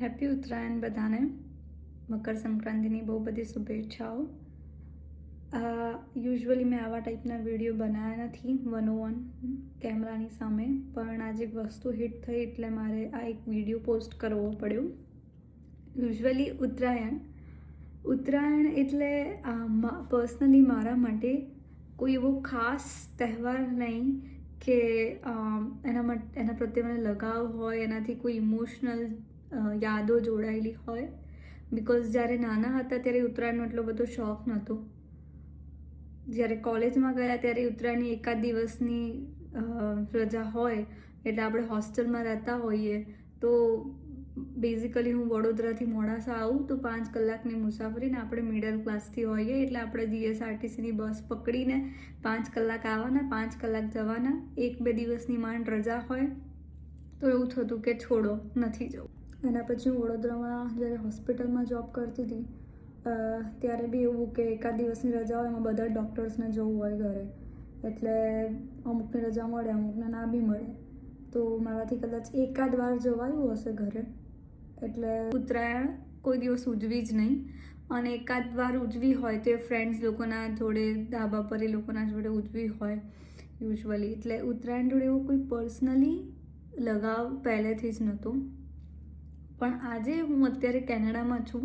Happy Uttarayan બધાને. મકર સંક્રાંતિની બહુ બધી શુભેચ્છાઓ. યુઝ્યુઅલી મેં આવા ટાઈપના વીડિયો બનાવ્યા નથી વન વન કેમેરાની સામે, પણ આજે એક વસ્તુ હિટ થઈ એટલે મારે આ એક વીડિયો પોસ્ટ કરવો પડ્યો. યુઝ્યુઅલી ઉત્તરાયણ. ઉત્તરાયણ એટલે પર્સનલી મારા માટે કોઈ એવો ખાસ તહેવાર નહીં કે એના એના પ્રત્યે મને લગાવ હોય, એનાથી કોઈ ઇમોશનલ યાદો જોડાયેલી હોય. બિકોઝ જ્યારે નાના હતા ત્યારે ઉત્તરાયણનો એટલો બધો શોખ નહોતો. જ્યારે કોલેજમાં ગયા ત્યારે ઉત્તરાયણની એકાદ દિવસની રજા હોય, એટલે આપણે હોસ્ટેલમાં રહેતા હોઈએ, તો બેઝિકલી હું વડોદરાથી મોડાસા આવું, તો પાંચ કલાકની મુસાફરીને આપણે મિડલ ક્લાસથી હોઈએ, એટલે આપણે જીએસઆરટીસીની બસ પકડીને પાંચ કલાક આવવાના, પાંચ કલાક જવાના, એક બે દિવસની માંડ રજા હોય, તો એવું થતું કે છોડો, નથી જવું. એના પછી હું વડોદરામાં જ્યારે હોસ્પિટલમાં જોબ કરતી હતી ત્યારે બી એવું કે એકાદ દિવસની રજા હોય, એમાં બધા ડૉક્ટર્સને જવું હોય ઘરે. એટલે અમુકને રજા મળે, અમુકને ના બી મળે. તો મારાથી કદાચ એકાદ વાર જવાયું હશે ઘરે. એટલે ઉત્તરાયણ કોઈ દિવસ ઉજવી જ નહીં. અને એકાદ વાર ઉજવી હોય તો એ ફ્રેન્ડ્સ લોકોના જોડે, ધાબા પર એ લોકોના જોડે ઉજવી હોય યુઝવલી એટલે ઉત્તરાયણ જોડે એવો કોઈ પર્સનલી લગાવ પહેલેથી જ નહોતો. પણ આજે હું અત્યારે કેનેડામાં છું.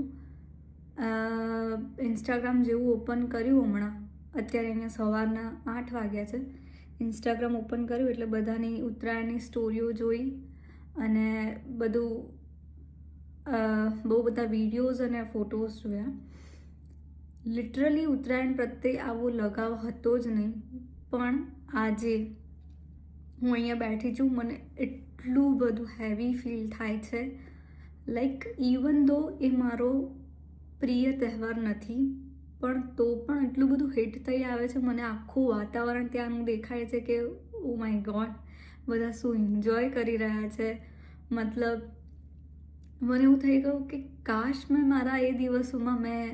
ઇન્સ્ટાગ્રામ જેવું ઓપન કર્યું હમણાં. અત્યારે અહીંયા સવારના આઠ વાગ્યા છે. ઇન્સ્ટાગ્રામ ઓપન કર્યું એટલે બધાની ઉત્તરાયણની સ્ટોરીઓ જોઈ અને બધું બહુ બધા વિડીયોઝ અને ફોટોઝ જોયા. લિટરલી ઉત્તરાયણ પ્રત્યે આવો લગાવ હતો જ નહીં. પણ આજે હું અહીંયા બેઠી છું. મને એટલું બધું હેવી ફીલ થાય છે. લાઈક ઇવન દો એ મારો પ્રિય તહેવાર નથી, પણ તો પણ એટલું બધું હિટ થઈ આવે છે. મને આખું વાતાવરણ ત્યાંનું દેખાય છે કે ઓ માય ગોડ બધા શું એન્જોય કરી રહ્યા છે. મતલબ, મને એવું થઈ ગયું કે કાશ મેં મારા એ દિવસોમાં મેં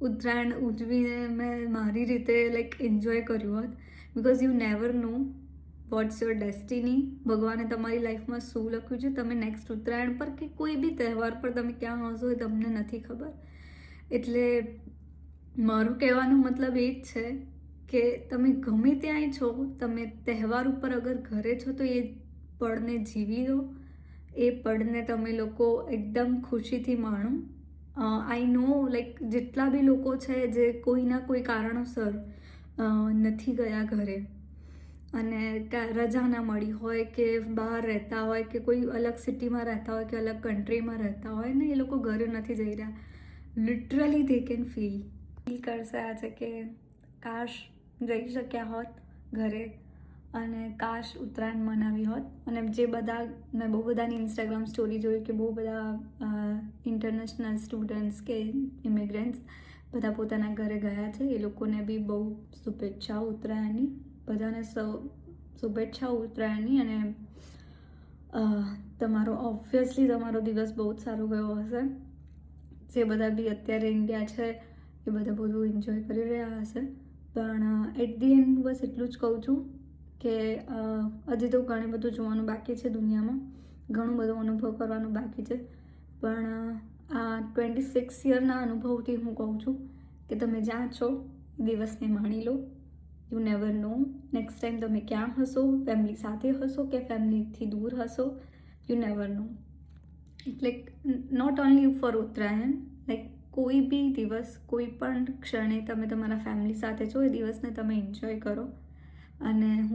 ઉત્તરાયણ ઉજવીને મેં મારી રીતે લાઈક એન્જોય કર્યું હોત. Because you never know what's your destiny ભગવાને તમારી લાઈફમાં શું લખ્યું છે? તમે નેક્સ્ટ ઉત્તરાયણ પર કે કોઈ બી તહેવાર પર તમે ક્યાં હશો એ તમને નથી ખબર. એટલે મારું કહેવાનો મતલબ એ જ છે કે તમે ગમે ત્યાંય છો, તમે તહેવાર ઉપર અગર ઘરે છો તો એ પળને જીવી લો. એ પળને તમે લોકો એકદમ ખુશીથી માણો. આઈ નો લાઈક જેટલા બી લોકો છે જે કોઈના કોઈ કારણોસર નથી ગયા ઘરે. અને રજા ના મળી હોય કે બહાર રહેતા હોય કે કોઈ અલગ સિટીમાં રહેતા હોય કે અલગ કન્ટ્રીમાં રહેતા હોય ને એ લોકો ઘરે નથી જઈ રહ્યા. Literally they can feel feel કરશે આજે કે કાશ જઈ શક્યા હોત ઘરે અને કાશ ઉત્તરાયણ મનાવી હોત. અને જે બધા મેં બહુ બધાની ઇન્સ્ટાગ્રામ સ્ટોરી જોઈ કે બહુ બધા ઇન્ટરનેશનલ સ્ટુડન્ટ્સ કે ઇમિગ્રન્ટ્સ બધા પોતાના ઘરે ગયા છે. એ લોકોને બી બહુ શુભેચ્છાઓ ઉત્તરાયણની. બધાને સૌ શુભેચ્છા ઉત્તરાયણની અને તમારો ઓબ્વિયસલી તમારો દિવસ બહુ જ સારો ગયો હશે. જે બધા બી અત્યારે ઇન્ડિયા છે, એ બધા બધું એન્જોય કરી રહ્યા હશે. પણ એટ ધી એન્ડ બસ એટલું જ કહું છું કે હજી તો ઘણું બધું જોવાનું બાકી છે દુનિયામાં. ઘણું બધું અનુભવ કરવાનું બાકી છે. પણ આ ટ્વેન્ટી સિક્સ યરના અનુભવથી હું કહું છું કે તમે જ્યાં છો દિવસને માણી લો. You never know next time તમે ક્યાં હશો ફેમિલી સાથે હશો કે ફેમિલીથી દૂર હશો યુ નેવર નો એટલે not only for Uttarayan like કોઈ બી દિવસ, કોઈ પણ ક્ષણે તમે તમારા ફેમિલી સાથે છો, એ દિવસને તમે એન્જોય કરો. અને